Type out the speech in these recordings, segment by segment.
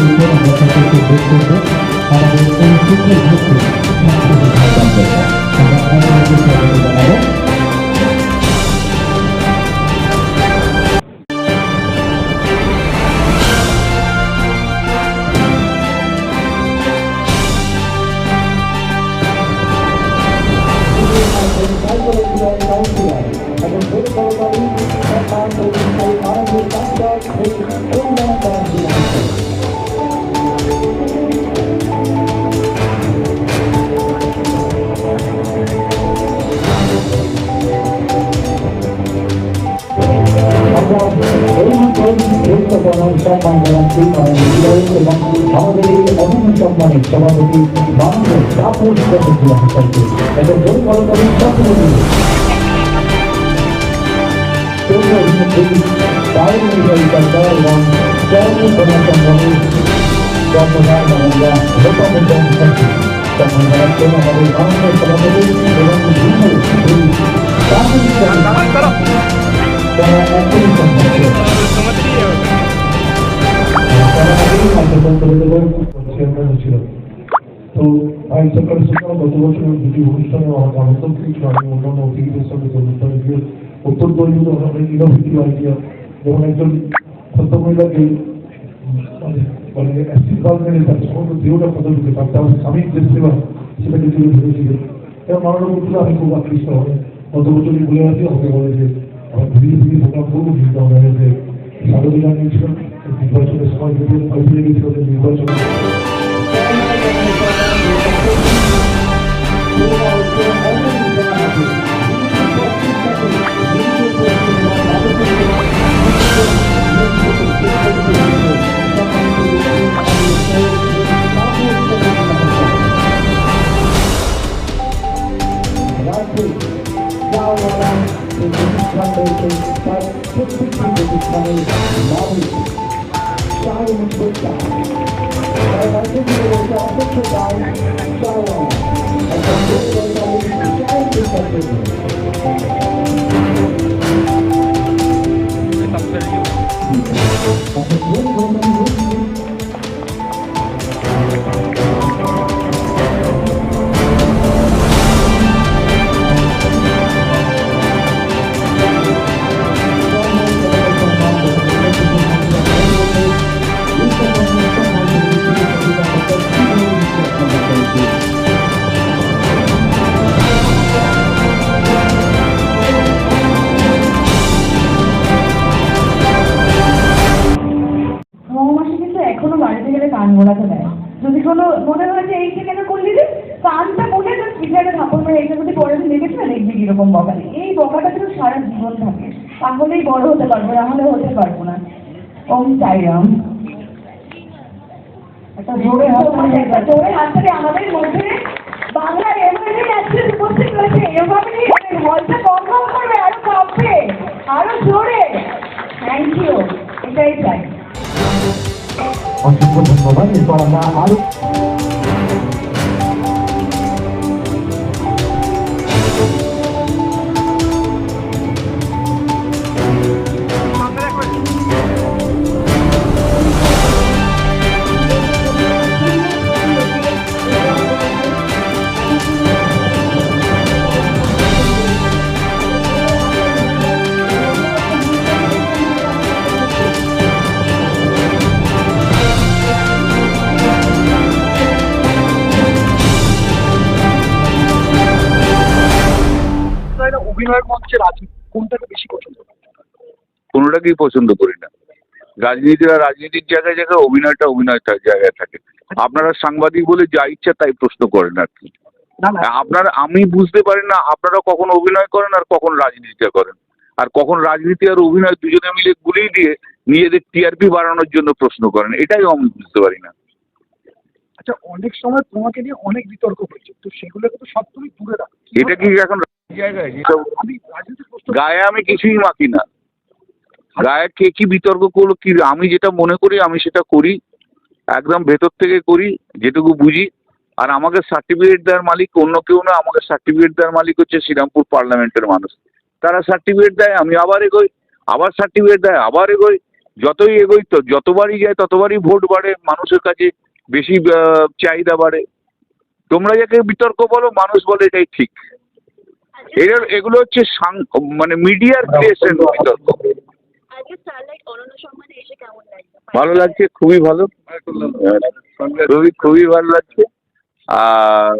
আমাদেরকে আমরা আমাদের সম্মান জানাচ্ছি মাননীয় বিধায়ক এবং আমাদের এই অভিন্ন সম্মানের সভাপতি মাননীয় তাপস চট্টোপাধ্যায় মহাশয়কে এবং জনকলকারী সকলকে কেন্দ্র অভিনেত্রী পায়েল মিঠাই সরকার এবং চেয়ারম্যান প্রধান সম্মানের কর্মধার মাননীয়া লোকমুদ্রা মুখার্জি সম্মান জানাচ্ছেন আমাদের মাননীয় সভাপতি এবং বিভিন্ন এই প্রাথমিক তারা একই সম্মান চেয়ারম্যান ছিল তো আইন সরকারের আমার গত বছর দুটি অনুষ্ঠানে আমার আনন্দ পেয়েছিল আমি অন্যান্য অতিথিদের সঙ্গে অনুষ্ঠানে গিয়ে অনেক খুব আকৃষ্ট হবে গত বছরই বলে আছি আমাকে বলে যে আমার ধীরে ধীরে প্রোগ্রাম করব কিন্তু আমরা যে স্বাগত জানিয়েছিলাম নির্বাচনের সময় যদি পাল্টে গেছিল যে নির্বাচন Música না দেখবি কীরকম বকালি এই বকাটা কিন্তু সারা জীবন থাকে। তাহলেই বড় হতে পারব নাহলে হতে পারব না। ওম সাইরাম আমাদের বাংলার আরও জোরে। থ্যাংক ইউ এটাই চাই। ধন্যবাদ। এরপর আমরা আরও মঞ্চে রাজনীতি কোনটাকে বেশি পছন্দ করেন কোনোটাকেই পছন্দ করি না। রাজনীতিরা রাজনীতির জায়গায় জায়গায় অভিনয়টা অভিনয় জায়গায় থাকে। আপনারা সাংবাদিক বলে যা ইচ্ছা তাই প্রশ্ন করেন আর কি। না না। আপনারা আমি বুঝতে পারি না আপনারা কখন অভিনয় করেন আর কখন রাজনীতিটা করেন। আর কখন রাজনীতি আর অভিনয় দুজনে মিলে গুলি দিয়ে নিজেদের টিআরপি বাড়ানোর জন্য প্রশ্ন করেন এটাই আমি বুঝতে পারি না। আচ্ছা অনেক সময় তোমাকে নিয়ে অনেক বিতর্ক হয়েছে তো সেগুলোকে তো সব তুমি দূরে রাখো। এটা কি এখন জায়গায় যেসব আমি গায়ে আমি কিছুই মাখি না। গায়ে কে কি বিতর্ক করল কি আমি যেটা মনে করি আমি সেটা করি। একদম ভেতর থেকে করি যেটুকু বুঝি। আর আমাকে সার্টিফিকেট দেওয়ার মালিক অন্য কেউ না আমাকে সার্টিফিকেট দেওয়ার মালিক হচ্ছে শ্রীরামপুর পার্লামেন্টের মানুষ। তারা সার্টিফিকেট দেয় আমি আবার এগোই আবার সার্টিফিকেট দেয় আবার এগোই। যতই এগোই তো যতবারই যায় ততবারই ভোট বাড়ে মানুষের কাছে বেশি চাহিদা বাড়ে। তোমরা যাকে বিতর্ক বলো মানুষ বলে এটাই ঠিক। এর এগুলো হচ্ছে মানে মিডিয়ার ক্রিয়েশন বিতর্ক। আজকে স্টারলাইট অনন্য সম্মানে এসে কেমন লাগছে? ভালো লাগছে খুবই ভালো। খুবই খুবই ভালো লাগছে। আর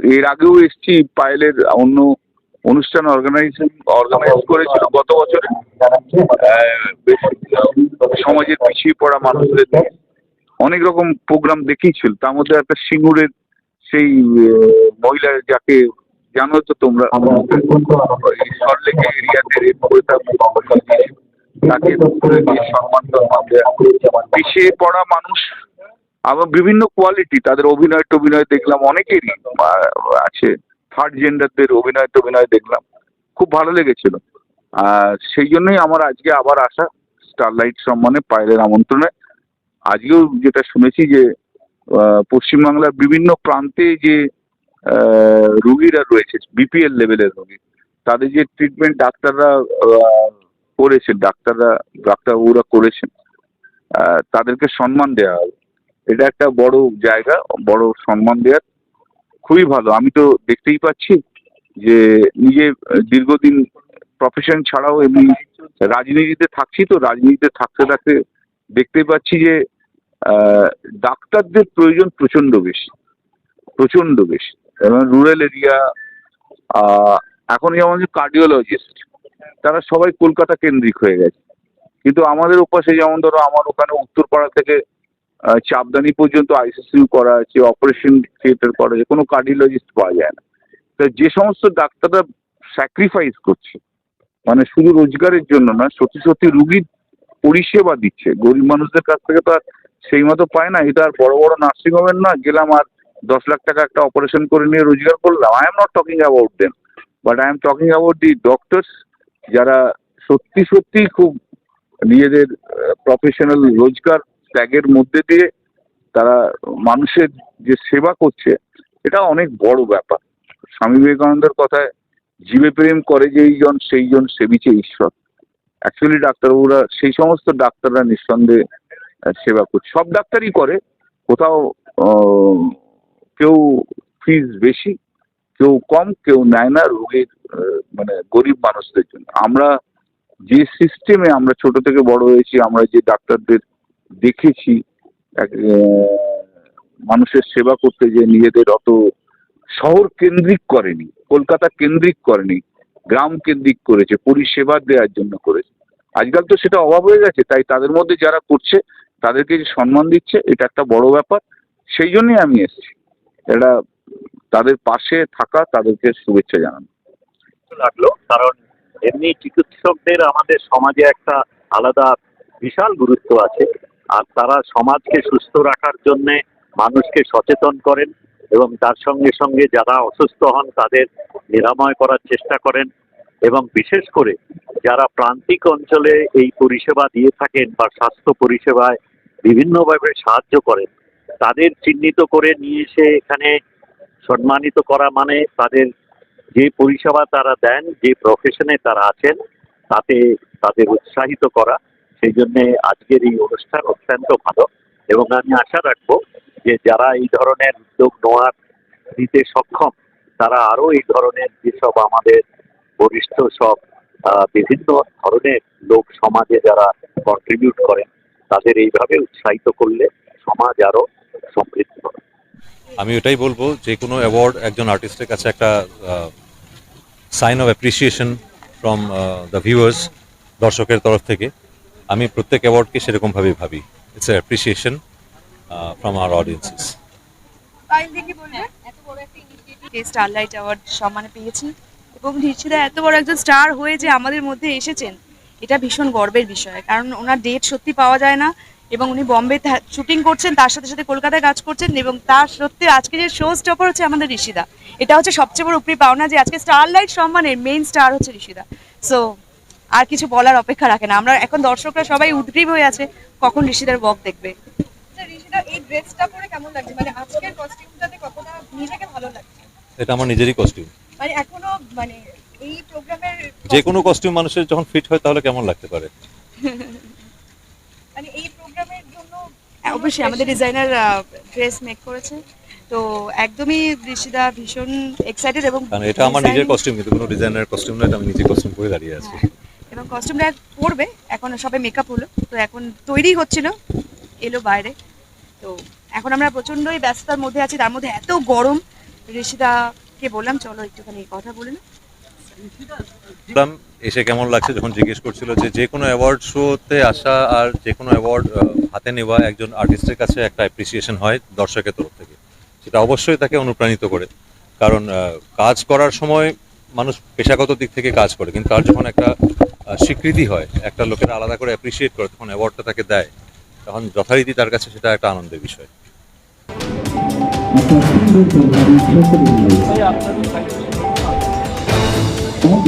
এর আগেও এসছি পায়েলের অন্য অনুষ্ঠান অর্গানাইজেশন অর্গানাইজ করেছিল গত বছরে। সমাজের পিছিয়ে পড়া মানুষদের অনেক রকম প্রোগ্রাম দেখিয়েছিল। তার মধ্যে একটা সিঙ্গুরের সেই মহিলা যাকে জানো তো তোমরা সল্টলেক এরিয়াতে রেপ করে তাকে সম্মান পিছিয়ে পড়া মানুষ, আবার বিভিন্ন কোয়ালিটি তাদের অভিনয় টভিনয় দেখলাম, অনেকেরই আছে থার্ড জেন্ডারদের অভিনয় টভিনয় দেখলাম। খুব ভালো লেগেছিল। আর সেই জন্যই আমার আজকে আবার আসা স্টারলাইট সম্মানে পায়েলের আমন্ত্রণে। আজকেও যেটা শুনেছি যে পশ্চিমবাংলার বিভিন্ন প্রান্তে যে রুগীরা রয়েছে বিপিএল লেভেলের রুগী। তাদের যে ট্রিটমেন্ট ডাক্তাররা করেছেন ডাক্তাররা, ডাক্তারবাবুরা করেছেন তাদেরকে সম্মান দেওয়া হবে এটা একটা বড় জায়গা, বড় সম্মান দেওয়ার খুবই ভালো। আমি তো দেখতেই পাচ্ছি যে নিজে দীর্ঘদিন প্রফেশন ছাড়াও এমনি রাজনীতিতে থাকছি তো, রাজনীতিতে থাকতে থাকতে দেখতে পাচ্ছি যে ডাক্তারদের প্রয়োজন প্রচণ্ড বেশি প্রচণ্ড বেশি। এবং রুরাল এরিয়া এখন যেমন কার্ডিওলজিস্ট তারা সবাই কলকাতা কেন্দ্রিক হয়ে গেছে। কিন্তু আমাদের ওপাশে যেমন ধরো আমার ওখানে উত্তরপাড়া থেকে চাপদানি পর্যন্ত আইসিসিউ করা আছে অপারেশন থিয়েটার করা আছে, কোনো কার্ডিওলজিস্ট পাওয়া যায় না। তো যে সমস্ত ডাক্তাররা স্যাক্রিফাইস করছে মানে শুধু রোজগারের জন্য না, সত্যি সত্যি রুগীর পরিষেবা দিচ্ছে। গরিব মানুষদের কাছ থেকে তো আর সেই মতো পায় না, এটা আর বড় বড় নার্সিং হোমের না, গেলাম আর দশ লাখ টাকা একটা অপারেশন করে নিয়ে রোজগার করলাম। I am not talking about them but I am talking about the doctors যারা সত্যি সত্যি খুব নিজেদের প্রফেশনাল রোজগার ত্যাগের মধ্যে দিয়ে তারা মানুষের যে সেবা করছে, এটা অনেক বড় ব্যাপার। স্বামী বিবেকানন্দের কথায় জীবে প্রেম করে যেই জন, সেই জন সেবিছে ঈশ্বর। অ্যাকচুয়ালি ডাক্তারবাবুরা সেই সমস্ত ডাক্তাররা নিঃসন্দেহে সেবা করছে সব ডাক্তারই করে। কোথাও কেউ ফিজ বেশি, কেউ কম, কেউ নেয় না রোগীর মানে গরিব মানুষদের জন্য। আমরা যে সিস্টেমে আমরা ছোট থেকে বড় হয়েছি, আমরা যে ডাক্তারদের দেখেছি মানুষের সেবা করতে যে নিজেদের অত শহর কেন্দ্রিক করেনি, কলকাতা কেন্দ্রিক করেনি, গ্রাম কেন্দ্রিক করেছে, পরিষেবা দেওয়ার জন্য করেছে। আজকাল তো সেটা অভাব হয়ে গেছে, তাই তাদের মধ্যে যারা করছে, তাদেরকে সম্মান দিচ্ছে, এটা একটা বড় ব্যাপার। সেই জন্যই আমি এসেছি। এটা তাদের পাশে থাকা তাদেরকে শুভেচ্ছা জানান। লাগল, কারণ এমনি চিকিৎসকদের আমাদের সমাজে একটা আলাদা বিশাল গুরুত্ব আছে, আর তারা সমাজকে সুস্থ রাখার জন্যে মানুষকে সচেতন করেন এবং তার সঙ্গে সঙ্গে যারা অসুস্থ হন তাদের নিরাময় করার চেষ্টা করেন এবং বিশেষ করে যারা প্রান্তিক অঞ্চলে এই পরিষেবা দিয়ে থাকেন বা স্বাস্থ্য পরিষেবায় বিভিন্নভাবে সাহায্য করেন তাদের চিহ্নিত করে নিয়ে এসে এখানে সম্মানিত করা মানে তাদের যে পরিষেবা তারা দেন, যে প্রফেশনে তারা আছেন, তাতে তাদের উৎসাহিত করা, সেই জন্যে আজকের এই অনুষ্ঠান অত্যন্ত ভালো এবং আমি আশা রাখব যে যারা এই ধরনের উদ্যোগ নেওয়ার দিতে সক্ষম, তারা আরও এই ধরনের যেসব আমাদের বরিষ্ঠ সব বিভিন্ন ধরনের লোক সমাজে যারা কন্ট্রিবিউট করেন, তাদের এইভাবে উৎসাহিত করলে সমাজ আরও সমৃদ্ধ হবে আমি ওটাই বলব যে কোনো অ্যাওয়ার্ড একজন আর্টিস্টের কাছে একটা sign of appreciation from the viewers দর্শকের তরফ থেকে। আমি প্রত্যেক অ্যাওয়ার্ডকে সেরকমভাবেই ভাবি। It's appreciation from our audiences এত বড় একটা স্টারলাইট অ্যাওয়ার্ড সম্মানে পেয়েছি এবং ঋষিদা এত বড় একজন স্টার হয়ে যে আমাদের মধ্যে এসেছেন এটা ভীষণ গর্বের বিষয়। কারণ ওনার ডেট সত্যি পাওয়া যায় না। এবং উনি বম্বে শুটিং করছেন তার সাথে সাথে কলকাতায় কাজ করছেন এবং তার সত্যি আজকে যে শো স্টপার হচ্ছে আমাদের ঋষিদা। এটা হচ্ছে সবচেয়ে বড় উপরি পাওনা যে আজকে স্টারলাইট সম্মানের মেইন স্টার হচ্ছে ঋষিদা। সো আর কিছু বলার অপেক্ষা রাখে না। আমরা এখন দর্শকরা সবাই উদ্গ্রীব হয়ে আছে কখন ঋষিদার বক দেখবে। ঋষিদা এই ড্রেসটা পরে কেমন লাগছে? মানে আজকের কস্টিউমটাতে নিজেকে ভালো লাগছে? এটা আমার নিজেরই কস্টিউম মানে এখনও মানে এই প্রোগ্রামের যে কোনো কস্টিউম মানুষের যখন ফিট হয় তাহলে কেমন লাগতে পারে? মানে এই অবশ্যই আমাদের ডিজাইনার ড্রেস মেক করেছে। তো একদমই ঋষিদা ভীষণ এক্সাইটেড এবং এটা আমার নিজের কস্টিউম কিন্তু কোনো ডিজাইনার কস্টিউম নয় আমি নিজে কস্টিউম পরে দাঁড়িয়ে আছি। এবং কস্টিউমটা পরবে এখন সবে মেকআপ হলো তো এখন তৈরি হচ্ছিল এলো বাইরে। তো এখন আমরা প্রচণ্ডই ব্যস্ততার মধ্যে আছি তার মধ্যে এত গরম ঋষিদাকে বললাম চলো একটুখানি কথা বলে না এসে কেমন লাগছে যখন জিজ্ঞেস করছিল যে যে কোনো অ্যাওয়ার্ড শোতে আসা আর যে কোনো অ্যাওয়ার্ড হাতে নেওয়া একজন আর্টিস্টের কাছে একটা অ্যাপ্রিসিয়েশন হয় দর্শকের তরফ থেকে। সেটা অবশ্যই তাকে অনুপ্রাণিত করে। কারণ কাজ করার সময় মানুষ পেশাগত দিক থেকে কাজ করে, কিন্তু তার যখন একটা স্বীকৃতি হয়, একটা লোকের আলাদা করে অ্যাপ্রিসিয়েট করে, তখন অ্যাওয়ার্ডটা তাকে দেয়, তখন যথারীতি তার কাছে সেটা একটা আনন্দের বিষয়।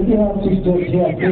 ইতিহাস সৃষ্টি হচ্ছে